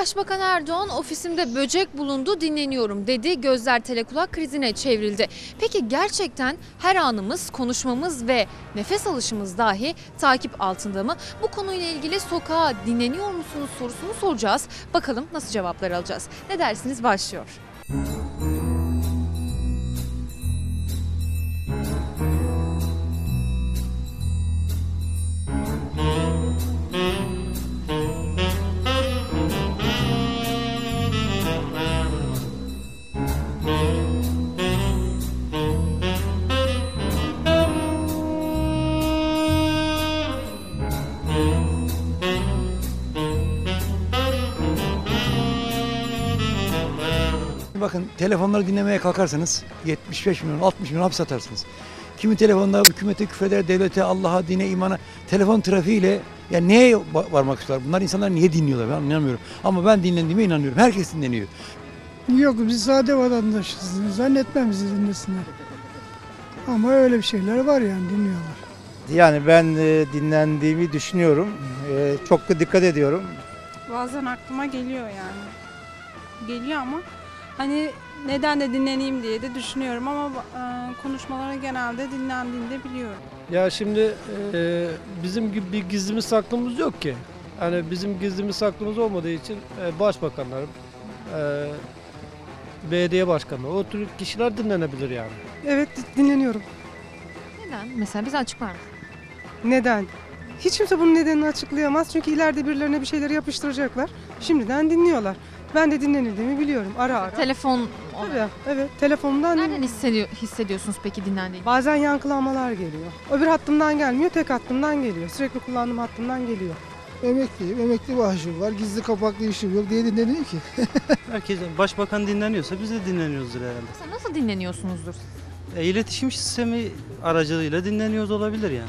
Başbakan Erdoğan ofisimde böcek bulundu dinleniyorum dedi. Gözler telekulak krizine çevrildi. Peki gerçekten her anımız, konuşmamız ve nefes alışımız dahi takip altında mı? Bu konuyla ilgili sokağa dinleniyor musunuz sorusunu soracağız. Bakalım nasıl cevaplar alacağız. Ne dersiniz başlıyor. Bakın telefonları dinlemeye kalkarsanız 75 milyon 60 milyon hapis atarsınız. Kimi telefonda hükümete küfreder, devlete, Allah'a, dine, imana, telefon trafiğiyle ya neye va- varmak istiyorlar? Bunlar insanlar niye dinliyorlar ben inanmıyorum. Ama ben dinlendiğime inanıyorum. Herkes dinleniyor. Yok biz sade vatandaşız. Zannetmem bizi dinlesinler. Ama öyle bir şeyler var yani dinliyorlar. Yani ben e, dinlendiğimi düşünüyorum. E, çok da dikkat ediyorum. Bazen aklıma geliyor yani. Geliyor ama hani neden de dinleneyim diye de düşünüyorum ama e, konuşmaları genelde dinlendiğinde biliyorum. Ya şimdi e, bizim gibi bir gizlimiz saklımız yok ki. Yani bizim gizlimiz saklımız olmadığı için e, başbakanlar, e, belediye başkanları, o tür kişiler dinlenebilir yani. Evet dinleniyorum. Neden? Mesela bize açıklar mısın? Neden? Hiç kimse bunun nedenini açıklayamaz çünkü ileride birilerine bir şeyleri yapıştıracaklar. Şimdiden dinliyorlar. Ben de dinlenildiğimi biliyorum ara ara. Telefon Tabii, evet telefonumdan Nereden hissediyor, hissediyorsunuz peki dinlendiğini? bazen yankılanmalar geliyor. Öbür hattımdan gelmiyor, tek hattımdan geliyor. Sürekli kullandığım hattımdan geliyor. Emekliyim, emekli maaşım var, gizli kapaklı işim yok diye dinleniyor ki. Herkes başbakan dinleniyorsa biz de dinleniyoruzdur herhalde. Mesela nasıl dinleniyorsunuzdur? E, iletişim sistemi aracılığıyla dinleniyoruz olabilir yani.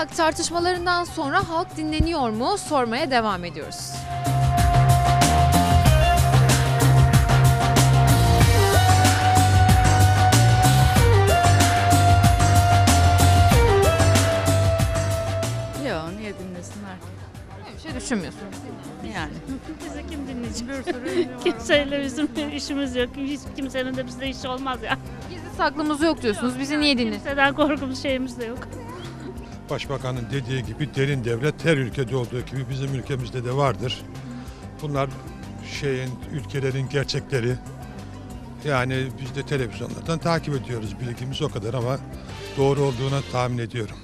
Telekulak tartışmalarından sonra halk dinleniyor mu sormaya devam ediyoruz. Yok niye dinlesinler ki? Bir şey düşünmüyorsunuz. Yani. Bizi kim dinleyecek? Kimseyle bizim işimiz yok. Hiç kimsenin de bizde işi olmaz ya. Gizli saklımız yok diyorsunuz. Bizi niye dinlesin? Kimseden korkumuz şeyimiz de yok. Başbakanın dediği gibi derin devlet her ülkede olduğu gibi bizim ülkemizde de vardır. Bunlar şeyin ülkelerin gerçekleri. Yani biz de televizyonlardan takip ediyoruz. Bilgimiz o kadar ama doğru olduğuna tahmin ediyorum.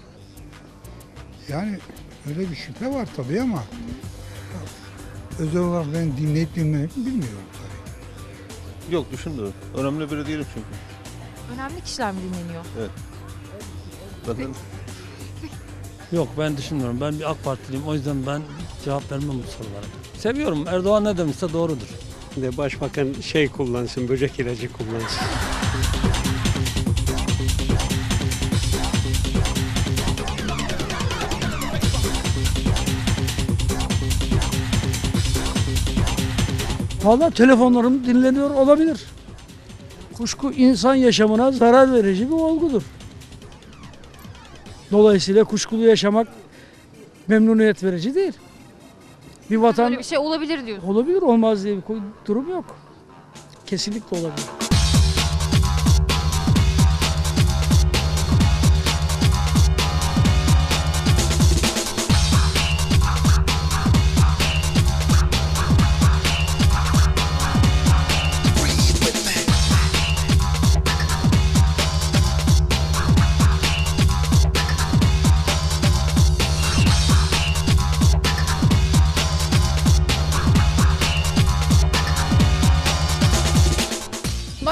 Yani öyle bir şüphe var tabii ama özel olarak ben dinleyip dinlemeyip bilmiyorum tabii. Yok düşünmüyorum. Önemli biri değilim çünkü. Önemli kişiler mi dinleniyor? Zaten Yok ben düşünmüyorum. Ben bir AK Partiliyim. O yüzden ben cevap vermem bu sorulara. Seviyorum. Erdoğan ne demişse doğrudur. De başbakan şey kullansın, böcek ilacı kullansın. Valla telefonlarım dinleniyor olabilir. Kuşku insan yaşamına zarar verici bir olgudur. Dolayısıyla kuşkulu yaşamak memnuniyet verici değil. Bir vatan Böyle bir şey olabilir diyorsunuz. olabilir olmaz diye bir durum yok. Kesinlikle olabilir.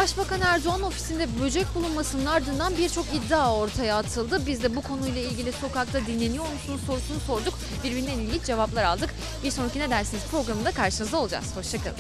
Başbakan Erdoğan ofisinde böcek bulunmasının ardından birçok iddia ortaya atıldı. Biz de bu konuyla ilgili sokakta dinleniyor musunuz sorusunu sorduk. birbirinden ilginç cevaplar aldık. Bir sonraki Ne Dersiniz programında karşınızda olacağız. Hoşçakalın.